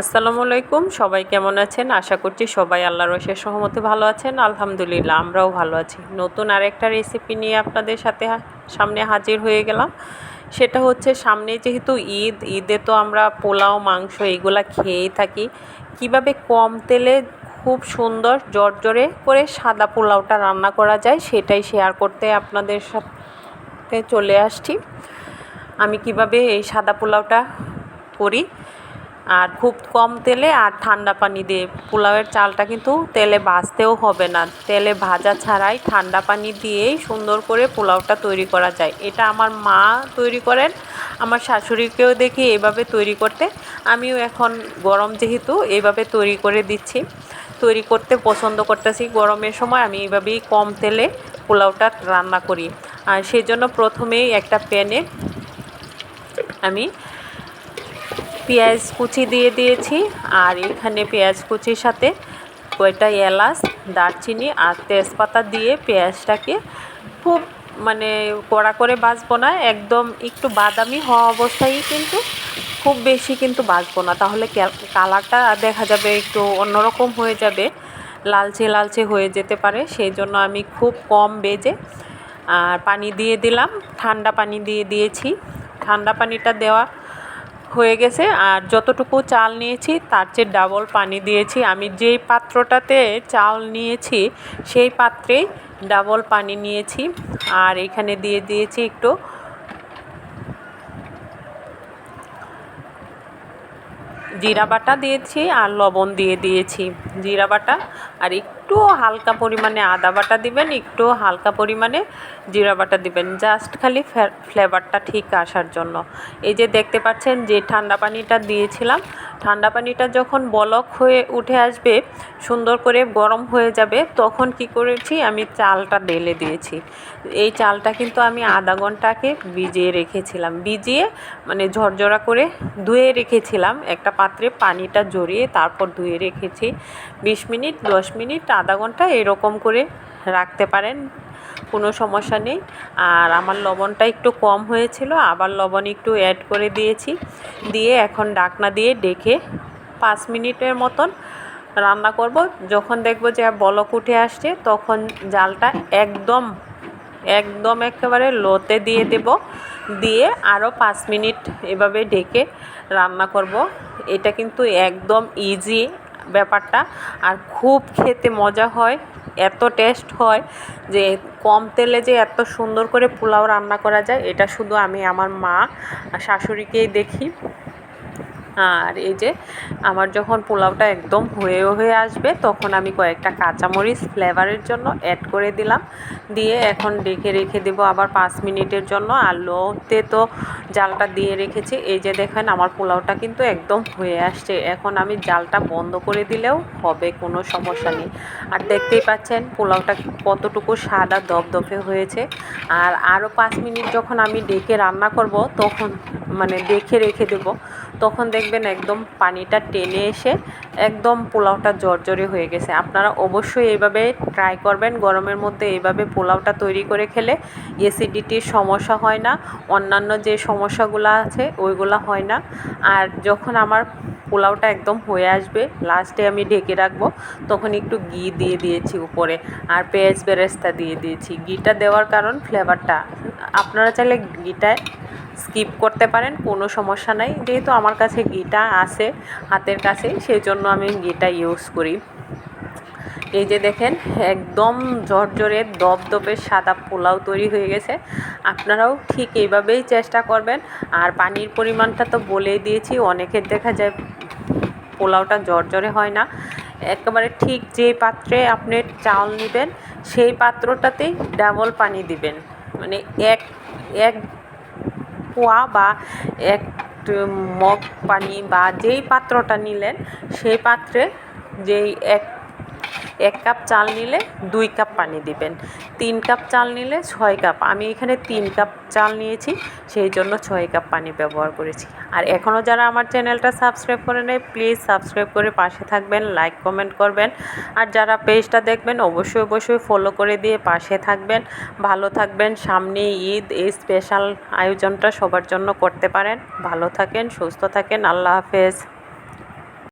আসসালামু আলাইকুম, সবাই কেমন আছেন? আশা করছি সবাই আল্লাহর রসের সহমতে ভালো আছেন। আলহামদুলিল্লাহ, আমরাও ভালো আছি। নতুন আরেকটা রেসিপি নিয়ে আপনাদের সাথে সামনে হাজির হয়ে গেলাম। সেটা হচ্ছে সামনে যেহেতু ঈদ, ঈদে তো আমরা পোলাও, মাংস এগুলা খেয়েই থাকি। কীভাবে কম তেলে খুব সুন্দর জর্জরে করে সাদা পোলাওটা রান্না করা যায় সেটাই শেয়ার করতে আপনাদের সাথে চলে আসছি। আমি কীভাবে এই সাদা পোলাওটা করি? আর খুব কম তেলে আর ঠান্ডা পানি দিয়ে পোলাওয়ের চালটা কিন্তু তেলে ভাজতেও হবে না। তেলে ভাজা ছাড়াই ঠান্ডা পানি দিয়েই সুন্দর করে পোলাওটা তৈরি করা যায়। এটা আমার মা তৈরি করেন। আমার শাশুড়িকেও দেখি এভাবে তৈরি করতে। আমিও এখন গরম যেহেতু এভাবে তৈরি করে দিচ্ছি। তৈরি করতে পছন্দ করতেছি। গরমের সময় আমি এইভাবেই কম তেলে পোলাওটা রান্না করি। আর সেই জন্য প্রথমেই একটা প্যানে আমি পেঁয়াজ কুচি দিয়ে দিয়েছি আর এখানে পেঁয়াজ কুচির সাথে কয়টা এলাচ, দারচিনি আর তেজপাতা দিয়ে পেঁয়াজটাকে খুব মানে কড়া করে ভাজবো না, একদম একটু বাদামি হওয়া অবস্থায় কিন্তু খুব বেশি কিন্তু ভাজবো না। তাহলে কালারটা দেখা যাবে একটু অন্যরকম হয়ে যাবে, লালচে লালচে হয়ে যেতে পারে। সেই জন্য আমি খুব কম বেজে আর পানি দিয়ে দিলাম, ঠান্ডা পানি দিয়ে দিয়েছি। ঠান্ডা পানিটা দেওয়া হয়ে গেছে আর যতটুকু চাল নিয়েছি তার চেয়ে ডাবল পানি দিয়েছি। আমি যেই পাত্রটাতে চাল নিয়েছি সেই পাত্রেই ডাবল পানি নিয়েছি। আর এখানে দিয়ে দিয়েছি একটু জিরা বাটা দিয়েছি আর লবণ দিয়ে দিয়েছি। জিরা বাটা আর একটু হালকা পরিমাণে আদা বাটা দিবেন একটু হালকা পরিমাণে জিরা বাটা দিবেন। জাস্ট খালি ফ্লেভারটা ঠিক আসার জন্য। এই যে দেখতে পাচ্ছেন যে ঠান্ডা পানিটা দিয়েছিলাম, ঠান্ডা পানিটা যখন বলক হয়ে উঠে আসবে, সুন্দর করে গরম হয়ে যাবে, তখন কি করেছি, আমি চালটা ঢেলে দিয়েছি। এই চালটা কিন্তু আমি আধা ঘন্টাকে ভিজিয়ে রেখেছিলাম। ভিজিয়ে মানে ঝরঝরা করে ধুয়ে রেখেছিলাম। একটা পাত্রে পানিটা জড়িয়ে তারপর ধুয়ে রেখেছি। বিশ মিনিট, দশ মিনিট আধা ঘণ্টা এরকম করে রাখতে পারেন, কোনো সমস্যা নেই। আর আমার লবণটা একটু কম হয়েছিল, আবার লবণ একটু অ্যাড করে দিয়েছি। দিয়ে এখন ডাকনা দিয়ে ডেকে পাঁচ মিনিটের মতন রান্না করব। যখন দেখব যে বলক উঠে আসছে, তখন জালটা একদম একদম একেবারে লোতে দিয়ে দেব। দিয়ে আরও পাঁচ মিনিট এভাবে ডেকে রান্না করব। এটা কিন্তু একদম ইজি ব্যাপারটা। আর খুব খেতে মজা হয়, এত টেস্ট হয় যে কম তেলে যে এত সুন্দর করে পোলাও রান্না করা যায়, এটা শুধু আমি, আমার মা শাশুড়িকেই দেখি। আর এই যে আমার যখন পোলাওটা একদম হয়ে হয়ে আসবে, তখন আমি কয়েকটা কাঁচামরিচ ফ্লেভারের জন্য অ্যাড করে দিলাম। দিয়ে এখন ডেকে রেখে দেবো আবার পাঁচ মিনিটের জন্য। আর লোতে তো জালটা দিয়ে রেখেছি। এই যে দেখেন আমার পোলাওটা কিন্তু একদম হয়ে আসছে। এখন আমি জালটা বন্ধ করে দিলেও হবে, কোনো সমস্যা নেই। আর দেখতেই পাচ্ছেন পোলাওটা কতটুকু সাদা দপদপে হয়েছে। আর আরও পাঁচ মিনিট যখন আমি ডেকে রান্না করব, তখন মানে দেখে রেখে দেব। তখন দেখবেন একদম পানিটা টেনে এসে একদম পোলাওটা জর্জরে হয়ে গেছে। আপনারা অবশ্যই এইভাবে ট্রাই করবেন। গরমের মধ্যে এইভাবে পোলাওটা তৈরি করে খেলে অ্যাসিডিটির সমস্যা হয় না। অন্যান্য যে সমস্যাগুলো আছে, ওইগুলো হয় না। আর যখন আমার পোলাওটা একদম হয়ে আসবে লাস্টে আমি ঢেকে রাখব, তখন একটু ঘি দিয়ে দিয়েছি উপরে। আর পেঁয়াজ বেরেস্তা দিয়ে দিয়েছি। ঘিটা দেওয়ার কারণ ফ্লেভারটা আপনারা চাইলে ঘিটা স্কিপ করতে পারেন, কোনো সমস্যা নাই। যেহেতু আমার কাছে ঘিটা আছে হাতের কাছে সেই জন্য আমি ঘিটা ইউজ করি। এই যে দেখেন, একদম ঝরঝরে, দপদপে সাদা পোলাও তৈরি হয়ে গেছে। আপনারাও ঠিক এইভাবেই চেষ্টা করবেন। আর পানির পরিমাণটা তো বলেই দিয়েছি, অনেকের দেখা যায় পোলাওটা ঝরঝরে হয় না। একেবারে ঠিক যে পাত্রে আপনি চাল নেবেন, সেই পাত্রটাতেই ডাবল পানি দিবেন। মানে এক এক পোয়া বা এক মগ পানি বা যেই পাত্রটা নিলেন, সেই পাত্রে যেই এক এক কাপ চাল নিলে দুই কাপ পানি দিবেন। তিন কাপ চাল নিলে ছয় কাপ। আমি এখানে তিন কাপ চাল নিয়েছি, সেই জন্য ছয় কাপ পানি ব্যবহার করেছি। আর এখনও যারা আমার চ্যানেলটা সাবস্ক্রাইব করে নেয় প্লিজ সাবস্ক্রাইব করে পাশে থাকবেন, লাইক, কমেন্ট করবেন। আর যারা পেজটা দেখবেন, অবশ্যই অবশ্যই ফলো করে দিয়ে পাশে থাকবেন। ভালো থাকবেন, সামনে ঈদ, এই স্পেশাল আয়োজনটা সবার জন্য করতে পারেন। ভালো থাকেন, সুস্থ থাকেন, আল্লাহ হাফেজ।